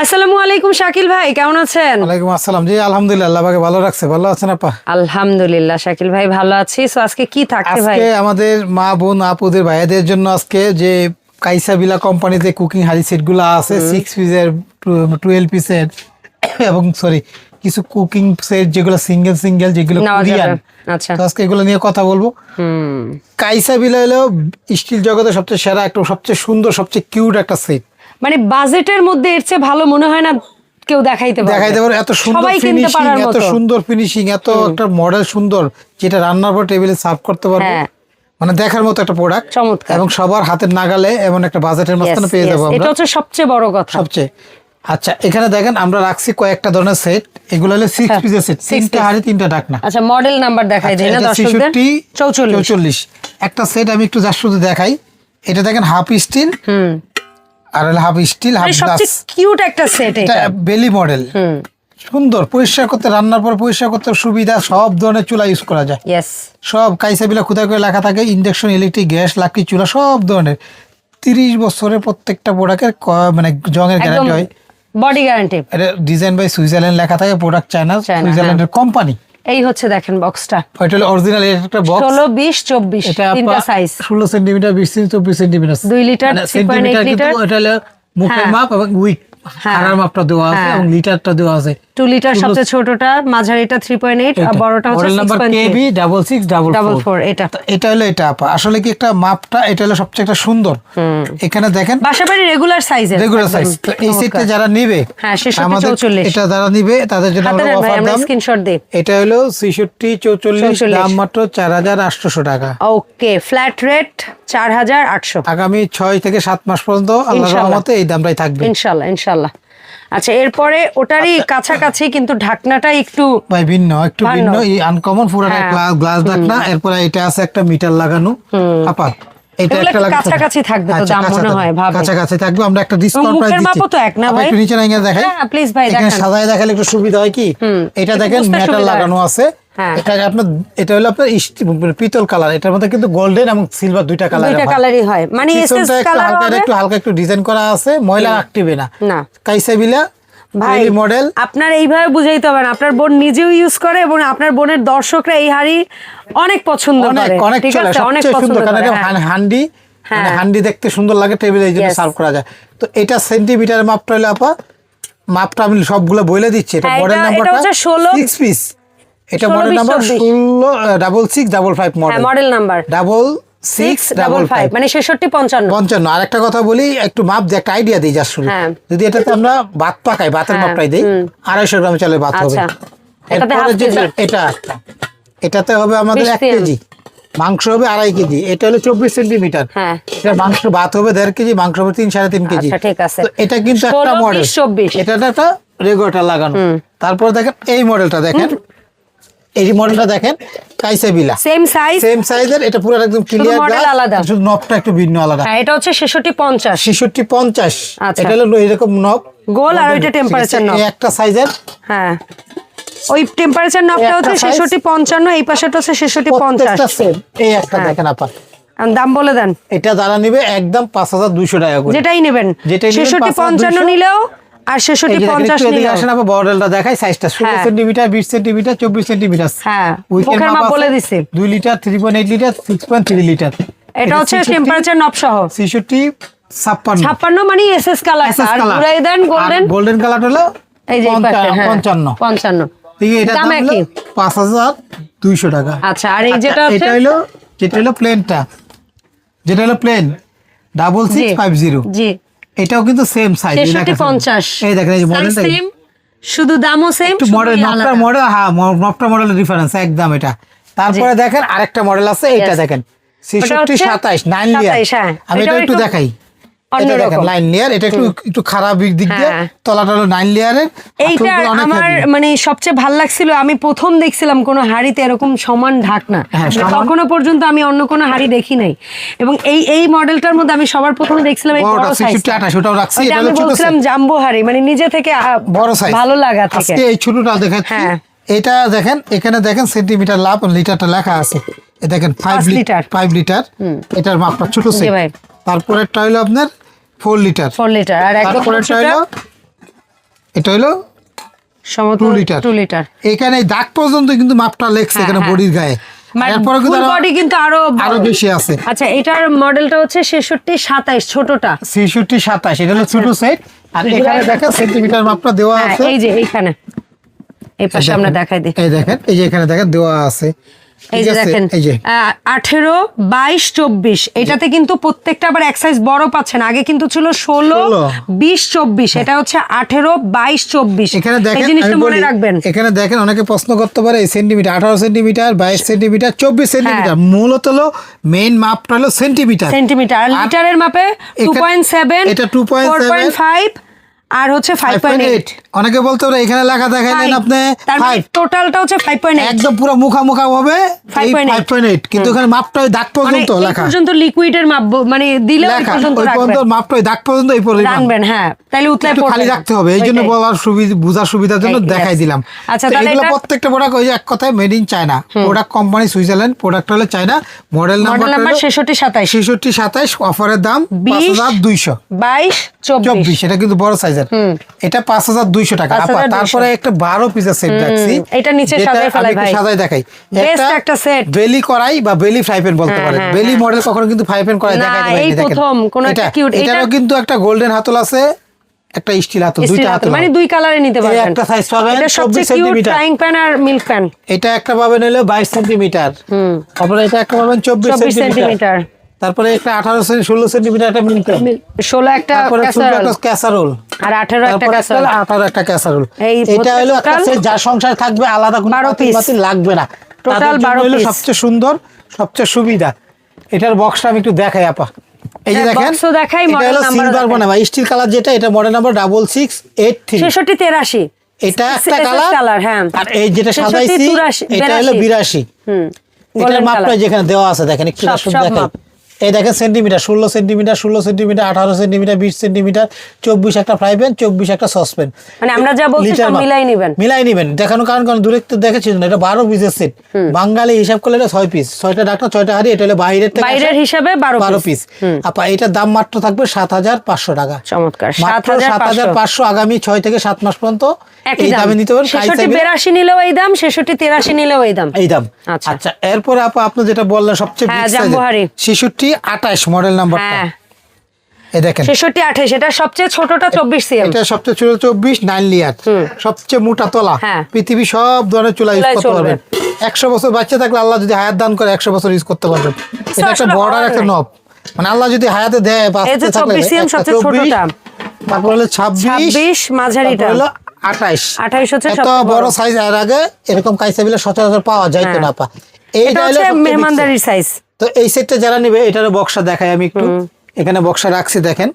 আসসালামু আলাইকুম শাকিল ভাই কেমন আছেন? ওয়ালাইকুম আসসালাম। জি আলহামদুলিল্লাহ আল্লাহ পাকে ভালো রাখছে। ভালো আছেন আপা? আলহামদুলিল্লাহ শাকিল ভাই ভালো আছি। তো আজকে কি থাকছে ভাই? আজকে আমাদের মা বোন আপুদের ভাইয়াদের জন্য আজকে যে কাইসাবিলা কোম্পানিতে কুকিং হাড়ি সেটগুলো আছে সিক্স পিসের টুয়েলভ পিসের এবং সরি কিছু কুকিং সেট যেগুলো সিঙ্গেল সিঙ্গেল যেগুলো কোরিয়ান আচ্ছা। তো আজকে এগুলো নিয়ে কথা বলব। হুম। কাইসাবিলা হলো স্টিল জগতে সবচেয়ে সেরা একটা সবচেয়ে সুন্দর সবচেয়ে কিউট একটা সেট মানে বাজেটের মধ্যে এর চেয়ে ভালো মনে হয় না কেউ দেখাইতে পারবে। দেখাইতে পারে এত সুন্দর ফিনিশিং এত সুন্দর ফিনিশিং এত একটা মডেল সুন্দর যেটা রান্নার পর টেবিলে সার্ভ করতে পারবে। হ্যাঁ। মানে দেখার মতো একটা প্রোডাক্ট চমৎকার। এবং সবার হাতের নাগালে এমন একটা বাজেটের মাঝখানে পেয়ে যাব এটা হচ্ছে সবচেয়ে বড় কথা। সবচেয়ে। আচ্ছা এখানে দেখেন আমরা রাখছি কয়েকটা ধরনের সেট এগুলো হলো সিক্স পিসের সেট তিনটা। হাড়ি তিনটা ঢাকনা। আচ্ছা মডেল নাম্বার দেখাই দিই না দর্শকদের? চৌচল্লিশ। চৌচল্লিশ। একটা সেট আমি একটু যার শুধু দেখাই। এটা দেখেন হাফ স্টিল হুম। আর হলো half steel half glass cute একটা সেট এটা বেলি মডেল সুন্দর পরিষ্কার করতে রান্নার পর পরিষ্কার করতে সুবিধা সব ধরনের চুলা ইউজ করা যায়। সব কাইসাবিলা খুদা করে লেখা থাকে ইন্ডাকশন ইলেকট্রিক গ্যাস লাকড়ি চুলা সব ধরনের। তিরিশ বছরের প্রত্যেকটা প্রোডাক্টের মানে জঙের গ্যারান্টি হয়। Body guarantee design by Switzerland লেখা থাকে প্রোডাক্ট চায়না, সুইজারল্যান্ডের কোম্পানি এই হচ্ছে দেখেন বক্সটা ওইটা হলো অরিজিনাল একটা বক্স ষোলো বিশ চব্বিশ এটা তিনটা সাইজ 16 সেমি 20 সেমি 24 সেমি 2 লিটার, মানে 3.8 সেন্টিমিটার লিটার। এটা হলো মুখের হ্যাঁ। মাপ এবং উইক হ্যাঁ। হাড়ার মাপটা দেওয়া আছে হ্যাঁ। এবং লিটারটা দেওয়া আছে টু লিটার সবচেয়ে ছোটটা মাঝারিটা থ্রি পয়েন্ট এইট আর বড়টা হচ্ছে number KB double six double double four এটা। এটা হলো এটা আপা। আসলে কি একটা মাপটা এটা হলো সবচেয়ে একটা সুন্দর। এখানে দেখেন। বাসাবাড়ি রেগুলার সাইজের রেগুলার সাইজ এই সেটটা যারা নিবে হ্যাঁ, 66, আমাদের এটা যারা নিবে তাদের জন্য আমরা অফার দাম। স্ক্রিনশট দিই। এটা হলো ছেষট্টি চৌচল্লিশ 44 দাম মাত্র চার হাজার আটশোশো টাকা। ওকে ফ্ল্যাট রেট চার হাজার আটশো। আগামী ছয় থেকে সাত মাস পর্যন্ত আল্লাহ ইনশাআল্লাহ। রহমতে এই দামটাই থাকবে। ইনশাল্লাহ ইনশাল্লাহ। আচ্ছা এরপরে ওটারই কাছাকাছি কিন্তু ঢাকনাটা একটু ভাই ভিন্ন একটু ভিন্ন। এই আনকমন পুরোটা হ্যাঁ। গ্লাস গ্লাস ঢাকনা এরপরে এটা আছে একটা মিটার লাগানো। আপাত এটা একটা কাছাকাছি থাকবে তো দাম মনে হয়, ভাবে। কাছাকাছি থাকবে। আমরা একটা ডিসকাউন্ট প্রাইস দিচ্ছি। তো এক না ভাই? একটু নিচে দেখাই। হ্যাঁ, please ভাই, দেখেন। সাজায় দেখালে একটু সুবিধা হয় কি? এটা দেখেন মেটাল লাগানো আছে। হ্যাঁ। এটা আপনার এটা হলো আপনার পিতল কালার এটার মধ্যে কিন্তু গোল্ডেন এবং সিলভার দুইটা কালার দুইটা কালারই হয়। মানে এসএস কালার হবে। একটু হালকা একটু ডিজাইন করা আছে ময়লা রাখটিবে না। না। কাইসাবিলা ভাই মডেল আপনার এইভাবে বুঝাইতে হবে না। আপনার বোন নিজেও ইউজ করে এবং আপনার বোনের দর্শকরা এই হাড়ি অনেক পছন্দ করে। অনেক অনেক করে হ্যাঁ। হান- হান্ডি মানে হ্যাঁ। হান্ডি দেখতে সুন্দর লাগে টেবিলে এই জন্য সার্ভ করা যায়। তো এটা সেন্টিমিটার মাপটা হলো আপা মাপটা আমি সবগুলো বইলে দিচ্ছি এটা মডেল নাম্বারটা হচ্ছে 16 সিক্স পিস এটা মডেল নাম্বার ষোলো double six double five model model number double six double five মানে ছেষট্টি পঞ্চান্ন। পঞ্চান্ন। আর একটা কথা বলি একটু মাপ দিয়ে একটা আইডিয়া দিই যার শুরু হ্যাঁ। যদি এটাতে আমরা ভাত পাকাই ভাতের হ্যাঁ, মাপটাই দিই আড়াইশো গ্রাম চালের ভাত হবে। আচ্ছা। এটাতে এরপরে যেটা এটা এটাতে হবে আমাদের এক কেজি। মাংস হবে আড়াই কেজি। এটা হলো চব্বিশ সেন্টিমিটার। হ্যাঁ। এটা মাংস ভাত হবে দেড় কেজি মাংস হবে তিন সাড়ে তিন কেজি। আচ্ছা, এটা কিন্তু একটা মডেল 20, 24 এটা একটা রেগুলেটর লাগানো। তারপর দেখেন এই মডেলটা দেখেন। এই মডেলটা দেখেন কাইসাবিলা সেম সাইজ সেম সাইজের এটা পুরো একদম ক্লিয়ার model আলাদা। শুধু নবটা একটু ভিন্ন আলাদা। হ্যাঁ এটা হচ্ছে ছেষট্টি পঞ্চাশ। ছেষট্টি পঞ্চাশ। আচ্ছা। এটা হলো এরকম নব গোল আর ওইটা knob। এই একটা সাইজের হ্যাঁ। ওই টেম্পারেচার নাপটা হচ্ছে একটা size। ছেষট্টি পঞ্চান্ন এই পাশেটা হচ্ছে ছেষট্টি পঞ্চাশ। প্রত্যেকটা সেম এই একটা হ্যাঁ। দেখেন আপা। দাম বলে দেন। এটা যারা নিবে একদম পাঁচ হাজার দুইশো টাকা করে। যেটাই নেবেন। যেটাই নেবেন, ছেষট্টি পঞ্চান্ন নিলেও আর এই ছেষট্টি যে দেখেন, পঞ্চাশ একটু এদিকে নিলেও। আসেন আপা মডেলটা দেখাই সাইজটা ষোলো হ্যাঁ। সেন্টিমিটার বিশ সেন্টিমিটার চব্বিশ সেন্টিমিটার হ্যাঁ, মুখের মাপ বলে দিছি। দুই litre three point eight litre six point three litre এটা হচ্ছে টেম্পারেচার নব সহ। ছেষট্টি ছাপ্পান্ন। ছাপ্পান্ন মানে এসএস কালার আর ঘুরাই দেন গোল্ডেন গোল্ডেন কালার হলো এই যে এই পাশে, পঞ্চা- হ্যাঁ, পঞ্চান্ন। পঞ্চান্ন। ঠিক আছে, এটার দাম হলো একই? পাঁচ হাজার দুইশো টাকা। আচ্ছা আর এই আচ্ছা, যেটা হচ্ছে? এটা হলো যেটা হলো প্লেনটা যেটা হলো plain double six five zero G. এটাও কিন্তু সেম সাইজ ছেষট্টি পঞ্চাশ। এই দেখেন এই যে সেম শুধু দামও সেম একটু মডেল নকটা মডেল হ্যাঁ নকটা মডেলের ডিফারেন্স একদম এটা। তারপরে দেখেন আরেকটা মডেল আছে এটা দেখেন। ছেষট্টি হচ্ছে সাতাইশ নাইন লিয়ার 27। আমি এটা একটু দেখাই। নাইন লিয়ার এটা একটু একটু খারাপ দিক দিয়ে হ্যাঁ। তলাটা হলো নাইন লিয়ারের এইটা আমার মানে সবচেয়ে ভালো লাগছিল আমি প্রথম দেখছিলাম কোনো হাড়িতে এরকম সমান ঢাকনা। হ্যাঁ, মানে পর্যন্ত আমি অন্য কোনো হাড়ি দেখি নাই। এবং এই এই মডেলটার মধ্যে আমি সবার প্রথমে দেখছিলাম এই বড় সাইজ ওটাও রাখছি এটা আমি বলছিলাম জাম্বো হাড়ি মানে নিজে থেকে বড় সাইজ ভালো লাগা থেকে। এই ছোটটা দেখাচ্ছি হ্যাঁ। এটা দেখেন এখানে দেখেন সেন্টিমিটার লাভ লিটারটা লেখা আছে। দেখেন ফাইভ লিটার। ফাইভ লিটার এটার মাপটা ছোট জি সেট ভাই। তারপরেরটা হলো আপনার ফোর লিটার ফোর লিটার আর একদম তারপরে এটা ছোটটা হলো এটা হলো সমত Two টু লিটার এখানে দাগ পর্যন্ত কিন্তু মাপটা লেখছে এখানে হ্যাঁ। বডির গায়ে। এরপরে কিন্তু ফুল আরো- বডি কিন্তু আরও আরও বেশি আছে। আচ্ছা এটার মডেলটা হচ্ছে ছেষট্টি সাতাইশ ছোটটা। ছেষট্টি সাতাশ এটা হলো ছোট সেট আর এখানে দেখেন সেন্টিমিটার মাপটা দেওয়া হ্যাঁ, আছে। এই যে এইখানে। এই পাশে আমরা দেখাই দিই। এই দেখেন এই যে এখানে দেখেন দেওয়া আছে। এই যে দেখেন আঠেরো বাইশ চব্বিশ। এটাতে কিন্তু প্রত্যেকটা আবার এক সাইজ বড় পাচ্ছেন আগে কিন্তু ছিল ষোলো বিশ চব্বিশ। এটা হচ্ছে আঠেরো বাইশ চব্বিশ। এখানে দেখেন জিনিসটা মনে রাখবেন। এখানে দেখেন অনেকে প্রশ্ন করতে পারে এই সেন্টিমিটার আঠারো সেন্টিমিটার বাইশ সেন্টিমিটার চব্বিশ সেন্টিমিটার মূলত হলো মেইন মাপটা হলো সেন্টিমিটার সেন্টিমিটার লিটারের মাপে টু পয়েন্ট সেভেন এটা 2.7 ফাইভ আর হচ্ছে ফাইভ পয়েন্ট এইট অনেকে বলতে পারে এখানে লেখা দেখালেন আপনি। তার মানে টোটালটা হচ্ছে ফাইভ পয়েন্ট এইট একদম পুরো মুখামুখা হবে। 5.8 ফাইভ পয়েন্ট এইট কিন্তু এখানে মাপটা ওই দাগ মানে পর্যন্ত লেখা। পর্যন্ত লিকুইডের মাপ মানে দিলে ওই পর্যন্ত ওই রাখবেন। মাপটা ওই দাগ পর্যন্ত এই পরিমাণ রাখবেন। হ্যাঁ। তাহলে উতলায় একটু খালি রাখতে হবে। এই জন্য ওইটাই। বলার সুবিধা বোঝার সুবিধার জন্য দেখাই দিলাম। আচ্ছা, তাহলে এগুলো প্রত্যেকটা প্রোডাক্ট ওই এক কথায় made in China product company Switzerland product হলো চায়না মডেল নাম্বার নাম্বার ছেষট্টি সাতাইশ। ছেষট্টি সাতাইশ। অফারের দাম পাঁচ বিশ, হাজার দুইশো। বাইশ চব্বিশ। চব্বিশ। এটা কিন্তু বড় সাইজের এটা পাঁচ হাজার দুইশো টাকা। আপা, তারপরে একটা বারো পিসের সেট রাখছি এটা নিচে ফেলাই ভাই। দেখাই। একটা set। বেলি করাই বা বেলি ফ্রাই প্যান বলতে হ্যাঁ, পারেন। হ্যাঁ, বেলি মডেল কখনো কিন্তু ফ্রাই প্যান করাই দেখা যায় এই প্রথম, কোনো একটা cute, এটারও কিন্তু একটা গোল্ডেন হাতল আছে একটা স্টিল হাতল দুইটা হাতল, মানে দুই কালারে নিতে পারবেন। একটা size পাবেন, এটা 24 সবচেয়ে কিউট ফ্রাইং প্যান আর মিল্ক প্যান এটা একটা পাবেন হলো বাইশ সেন্টিমিটার তারপরে এটা একটা পাবেন চব্বিশ 24 সেন্টিমিটার সেন্টিমিটার তারপরে একটা আঠারো ষোলো সেন্টিমিটার একটা মিল্ক ষোলো একটা ছোট ক্যাসারোল একটা ক্যাসারোল আর আঠেরো একটা ক্যাসারোল আঠারো একটা ক্যাসারোল এটা হলো একটা যার সংসার থাকবে আলাদা কোনো 12 পাতিল piece। পাতিল লাগবে না। জন্য 12 হলো piece। সবচেয়ে সুন্দর সবচেয়ে সুবিধা। এটার বক্সটা আমি একটু দেখাই আপা। এই যে হ্যাঁ, দেখেন box ও দেখাই, number ও সিলভার স্টিল কালার যেটা এটা model number double six eight three ছেষট্টি তেরাশি। এটা একটা কালার হ্যাঁ। আর এই যেটা 66, সাজাইছি 84, এটা হলো বিরাশি। হুম এটার মাপটা যেখানে দেওয়া আছে দেখেন একটু সব- এই দেখেন সেন্টিমিটার ষোলো সেন্টিমিটার ষোলো সেন্টিমিটার আঠারো সেন্টিমিটার বিশ সেন্টিমিটার চব্বিশ একটা ফ্রাই প্যান চব্বিশ একটা সসপ্যান মানে আমরা যা বলছি। মিলাই নিবেন। মিলাই নিবেন। দেখানো কারণ কারণ দূরে তো দেখেছি না এটা বারো পিসের সেট বাঙালি হিসাব করলে এটা ছয় পিস ছয়টা ডাক্তার ছয়টা হাড়ি এটা হলো বাইরের বাইরের হিসাবে বারো বারো পিস আপা এটার দাম মাত্র থাকবে সাত হাজার পাঁচশো টাকা। চমৎকার। সাত মাত্র হাজার সাত হাজার পাঁচশো। পাঁচশো আগামী ছয় থেকে সাত মাস পর্যন্ত একই দামে। নিতে পারেন নিলেও এই দাম ছেষট্টি তেরাশি নিলেও এই দাম। এই দাম। আচ্ছা। আচ্ছা এরপরে আপা আপনি যেটা বললেন সবচেয়ে হ্যাঁ, বিগ জাম্বুহারি। ছেষট্টি আঠাশ মডেল নাম্বারটা এই দেখেন। ছেষট্টি আঠাশ এটা সবচেয়ে ছোটটা চব্বিশ সিএম। এটা সবচেয়ে ছোট চব্বিশ নাইন লিয়ার সবচেয়ে মোটা তলা। হ্যাঁ। পৃথিবী সব ধরনের চুলা ইউজ করতে পারবেন। একশো বছর বাচ্চা থাকলে আল্লাহ যদি হায়াত দান করে একশো বছর ইউজ করতে পারবেন। এটা একটা বর্ডার একটা নব মানে আল্লাহ যদি হায়াতে দেয় এই যে বাঁচতে থাকলে 24 cm একটা সবচেয়ে ছোটটা। তারপর হলো ছাব্বিশ ছাব্বিশ মাঝারিটা। হলো আঠাইশ। 28 হচ্ছে এত বড়। সাইজ এর আগে এরকম কাইসাবিলা সচরাচর পাওয়া যাইতো হ্যাঁ। না পা এটা হচ্ছে মেহমানদারির সাইজ তো এই সেটটা যারা নিবে এটার বক্সা দেখাই আমি একটু। এখানে বক্সা রাখছি দেখেন।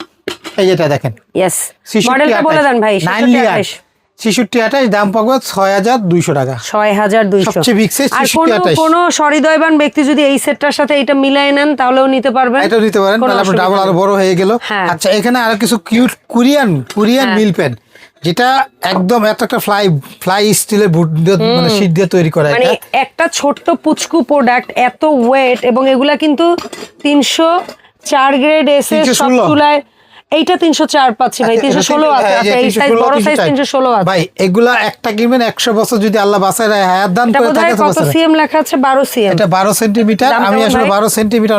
এই যেটা দেখেন। ইয়েস মডেলটা বলে দেন ভাই ছেষট্টি আঠাশ ছেষট্টি দাম পাবো ছয় হাজার দুইশো টাকা। ছয় হাজার দুইশো। আর কোনো আঠাশ। কোনো সহৃদয়বান ব্যক্তি যদি এই সেটটার সাথে এটা মিলাই নেন তাহলেও নিতে পারবেন। এটা নিতে পারেন তাহলে ডাবল আরও বড় হয়ে গেল। হ্যাঁ। আচ্ছা এখানে আরও কিছু cute Korean Korean. Milk pan যেটা একদম এত একটা ফ্লাই ফ্লাই স্টিলের বুট মানে শীট দিয়ে তৈরি করা মানে একটা ছোট্ট পুচকু প্রোডাক্ট এত ওয়েট এবং এগুলা কিন্তু তিনশো চার গ্রেড এসে সব তুলায় এইটা তিনশো চার পাচ্ছি ভাই তিনশো ষোলো আছে। আচ্ছা, এই সাইজ বড় সাইজ তিনশো ষোলো আছে। ভাই এগুলা একটা কিনবেন একশো বছর যদি আল্লাহ হায়াত দান এটা করে থাকে কত সিএম লেখা আছে? বারো সিএম। এটা আমি আসলে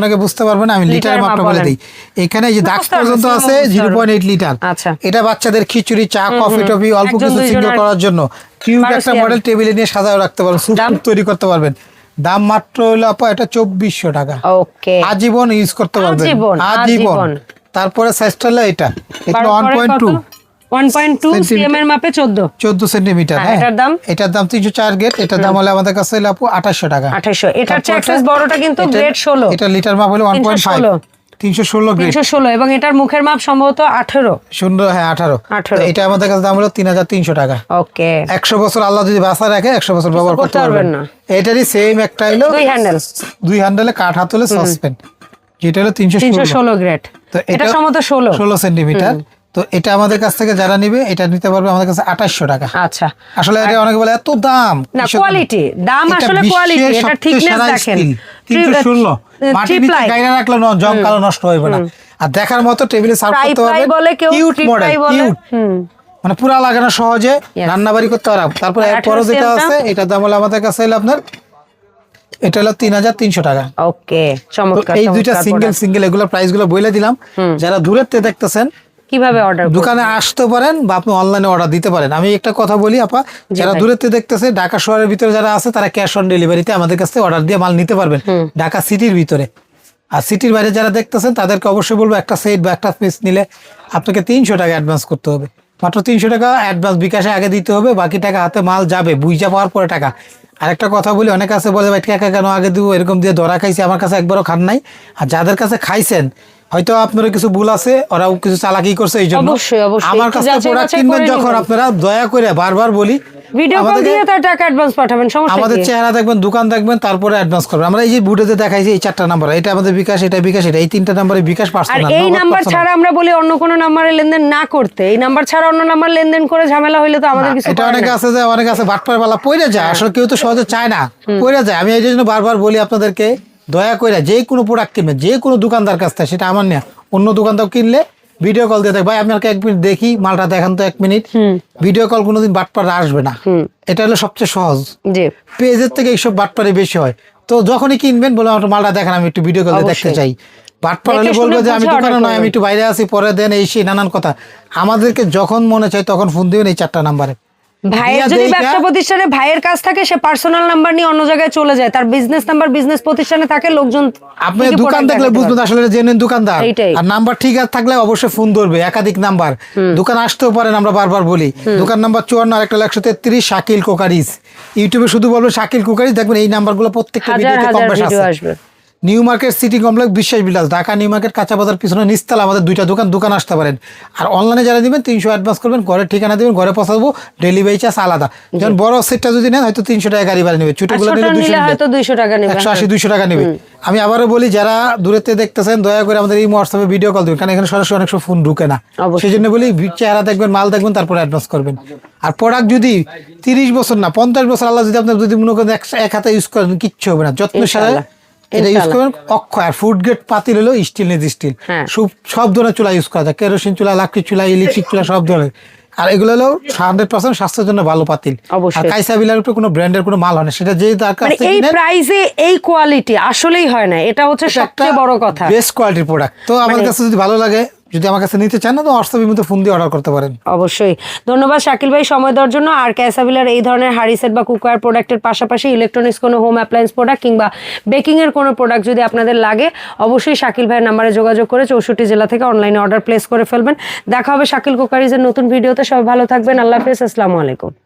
অনেকে বুঝতে পারবে না আমি লিটার মাপটা বলে। দিই। এখানে যে দাগ পর্যন্ত আছে বুঝতে জিরো পারবে। Point eight litre. আচ্ছা। এটা বাচ্চাদের খিচুড়ি চা কফি টফি অল্প কিছু সিঙ্গেল করার জন্য। কিউট একটা মডেল টেবিলে নিয়ে সাজাও রাখতে পারবেন দাম? তৈরি করতে পারবেন। দাম মাত্র হলো আপা এটা চব্বিশশো টাকা। আজীবন ইউজ করতে পারবেন। আজীবন। তারপরে সাইজটা হলো এটা এটা one point two one point two centimetre. CM এর মাপে চোদ্দ। চোদ্দ সেন্টিমিটার হ্যাঁ, হ্যাঁ? এটার দাম? এটার দাম তিনশো চার গেট এটার দাম হলে আমাদের কাছে হলো আপু আঠাশশো টাকা। আঠাশশো। এটার চেয়ে তারপরটা- এক size বড়টা কিন্তু গ্রেড ষোলো। এটা লিটার মাপ হলো ওয়ান পয়েন্ট ফাইভ 316 তিনশো ষোলো গ্রেড তিনশো ষোলো। এবং এটার মুখের মাপ সম্ভবত সুন্দর হ্যাঁ আঠারো। 18 এটা আমাদের কাছে দাম হলো টাকা। ওকে। বছর আল্লাহ যদি বাসা রাখে একশো বছর ব্যবহার করতে পারবেন না। এটারই সেম একটা হলো দুই হ্যান্ডেল দুই হ্যান্ডেলে কাঠ হাত হলে সসপেন যেটা হলো তিনশো ষোলো। গ্রেড তো এটা সম্ভবত ষোলো। ষোলো সেন্টিমিটার। তো এটা আমাদের কাছ থেকে যারা নিবে এটা নিতে পারবে আমাদের কাছে আঠাশশো টাকা। আচ্ছা। আসলে এটা অনেকে বলে এত দাম? না কোয়ালিটি দাম আসলে কোয়ালিটি এটা দেখেন। steel, 316 মাটির নিচে গাইরা রাখলে ন- জং কালো নষ্ট হইবে না। আর দেখার মতো টেবিলে সার্ভ করতে কেউ কিউট মডেল কিউট মানে পুরা লাগানো সহজে. রান্নাবাড়ি করতে পারা তারপরে এরপরও যেটা আছে এটার দাম হলো আমাদের কাছে আপনার এটা হলো তিন হাজার তিনশো টাকা। ওকে চমৎকার এই দুইটা সিঙ্গেল সিঙ্গেল এগুলো প্রাইসগুলো বলে দিলাম। যারা দূরের থেকে দেখতেছেন কীভাবে অর্ডার দোকানে আসতে পারেন বা আপনি অনলাইনে অর্ডার দিতে পারেন। আমি একটা কথা বলি আপা যারা দূরের থেকে দেখতেছে ঢাকা শহরের ভিতরে যারা আছে তারা ক্যাশ অন ডেলিভারিতে আমাদের কাছ অর্ডার দিয়ে মাল নিতে পারবেন। ঢাকা সিটির ভিতরে। আর সিটির বাইরে যারা দেখতেছেন তাদেরকে অবশ্যই বলব একটা সেট বা একটা পিস নিলে আপনাকে তিনশো টাকা অ্যাডভান্স করতে হবে। মাত্র তিনশো টাকা অ্যাডভান্স বিকাশে আগে দিতে হবে বাকি টাকা হাতে মাল যাবে বুঝা পাওয়ার পরে টাকা। আরেকটা কথা বলি অনেক আছে বলে ভাই টাকা কেন আগে দিব? এরকম দিয়ে ধরা খাইছে আমার কাছে একবারও খান নাই। আর যাদের কাছে খাইছেন হয়তো আপনারও কিছু ভুল আছে ওরাও কিছু চালাকি করছে এই জন্য। আমার কাছে প্রোডাক্ট কিনবেন যখন আপনারা দয়া করে বারবার বলি ভিডিও কল দিয়ে তার টাকা অ্যাডভান্স পাঠাবেন সমস্যা আমাদের চেহারা দেখবেন দোকান দেখবেন তারপরে অ্যাডভান্স করবেন। আমরা এই যে বুটেতে দেখাইছি এই চারটা নাম্বার এটা আমাদের বিকাশ এটা বিকাশ এটা এই তিনটা নাম্বারে বিকাশ আর এই নাম্বার ছাড়া আমরা বলি অন্য কোনো নাম্বারে লেনদেন না করতে। এই নাম্বার ছাড়া অন্য নাম্বার লেনদেন করে ঝামেলা হইলে তো আমাদের কিছু এটা অনেকে আছে যে অনেকে আছে বাটপার বালা পড়ে যায়। আসলে কেউ তো সহজে চায় না। পড়ে যায়। আমি এই জন্য বারবার বলি আপনাদেরকে দয়া করে যে কোনো প্রোডাক্ট কিনবেন যে কোনো দোকানদার কাছ থেকে সেটা আমার না অন্য দোকানদার কিনলে ভিডিও কল দিয়ে দেখ ভাই আপনাকে এক মিনিট দেখি মালটা দেখান তো এক মিনিট। ভিডিও কল কোনোদিন বাটপার আসবে না। এটা হলো সবচেয়ে সহজ। জি। পেজের থেকে এইসব বাটপারে বেশি হয়। তো যখনই কিনবেন বলে আমার মালটা দেখেন আমি একটু ভিডিও কল দেখতে চাই। বাটপার হলে বলবে বলব যে আমি দোকানে নয় আমি একটু বাইরে আছি পরে দেন এই সেই নানান কথা। আমাদেরকে যখন মনে চাই তখন ফোন দিবেন এই চারটা নাম্বারে। ভাইয়ের যদি ব্যবসা প্রতিষ্ঠানে ভাইয়ের কাছ থাকে সে পার্সোনাল নাম্বার নিয়ে অন্য জায়গায় চলে যায়। তার বিজনেস নাম্বার বিজনেস প্রতিষ্ঠানে থাকে লোকজন আপনি দোকান দেখলে বুঝবেন। আসলে জেনুইন দোকানদার। আর নাম্বার ঠিক আছে থাকলে অবশ্যই ফোন ধরবে একাধিক নাম্বার দোকান আসতেও পারেন আমরা বারবার বলি। দোকান নাম্বার চুয়ান্ন আরেকটা একশো তেত্রিশ শাকিল কোকারিস ইউটিউবে শুধু বলব শাকিল কোকারিস দেখবেন এই নাম্বারগুলো প্রত্যেকটা ভিডিওতে কম বেশ আসবে। নিউ মার্কেট সিটি কমপ্লেক্স বিশ্বাস বিলাস ঢাকা নিউ মার্কেট কাঁচা বাজার পিছনে নিস্তাল আমাদের দুইটা দোকান দোকান আসতে পারেন। আর অনলাইনে যারা দিবেন তিনশো অ্যাডভান্স করবেন ঘরের ঠিকানা দিবেন ঘরে পৌঁছাবো ডেলিভারি চার্জ আলাদা। যেমন বড় সেটটা যদি নেন হয়তো তিনশো টাকা গাড়ি ভাড়া নেবে ছোটগুলো নিলে দুইশো টাকা নেবে। একশো আশি দুইশো টাকা নেবে। আমি আবারও বলি যারা দূরেতে দেখতেছেন দয়া করে আমাদের এই হোয়াটসঅ্যাপে ভিডিও কল দিবেন কারণ এখানে সরাসরি অনেক সময় ফোন ঢুকে না। সেই জন্য বলি চেহারা দেখবেন মাল দেখবেন তারপরে অ্যাডভান্স করবেন। আর প্রোডাক্ট যদি তিরিশ বছর না পঞ্চাশ বছর আল্লাহ যদি আপনার যদি মনে করেন এক- হাতে ইউজ করেন কিচ্ছু হবে না। যত্ন ইনশাআল্লাহ। এটা ইউজ করবেন অক্ষয় আর ফুড গ্রেড পাতিল হলো স্টিল স্টিল হ্যাঁ। সব সব ধরনের চুলা ইউজ করা যায়। কেরোসিন চুলা লাকড়ি চুলা ইলেকট্রিক চুলা সব ধরনের। আর এগুলো হলো হান্ড্রেড পার্সেন্ট স্বাস্থ্যের জন্য ভালো পাতিল। আর কাইসা বিলার উপরে কোনো ব্র্যান্ডের কোনো মাল হয় না। সেটা যে তার কাছ মানে এই প্রাইসে এই কোয়ালিটি আসলেই হয় না। এটা হচ্ছে সবচেয়ে বড় কথা। বেস্ট কোয়ালিটির প্রোডাক্ট তো আমার মানে- কাছে যদি ভালো লাগে যদি আমার কাছে নিতে চান না, তো হোয়াটসঅ্যাপের মধ্যে ফোন দিয়ে অর্ডার করতে পারেন। অবশ্যই। ধন্যবাদ শাকিল ভাই, সময় দেওয়ার জন্য। আর ক্যাসাবিলার এই ধরনের হাড়ি সেট বা কুকওয়্যার প্রোডাক্টের পাশাপাশি ইলেকট্রনিক্স কোনো হোম অ্যাপ্লায়েন্স প্রোডাক্ট কিংবা বেকিংয়ের কোনো প্রোডাক্ট যদি আপনাদের লাগে, অবশ্যই শাকিল ভাইয়ের নাম্বারে যোগাযোগ করে চৌষট্টি জেলা থেকে অনলাইনে অর্ডার প্লেস করে ফেলবেন। দেখা হবে শাকিল কুকারিজের নতুন ভিডিওতে সবাই ভালো থাকবেন। আল্লাহ হাফেজ। আসসালামু আলাইকুম।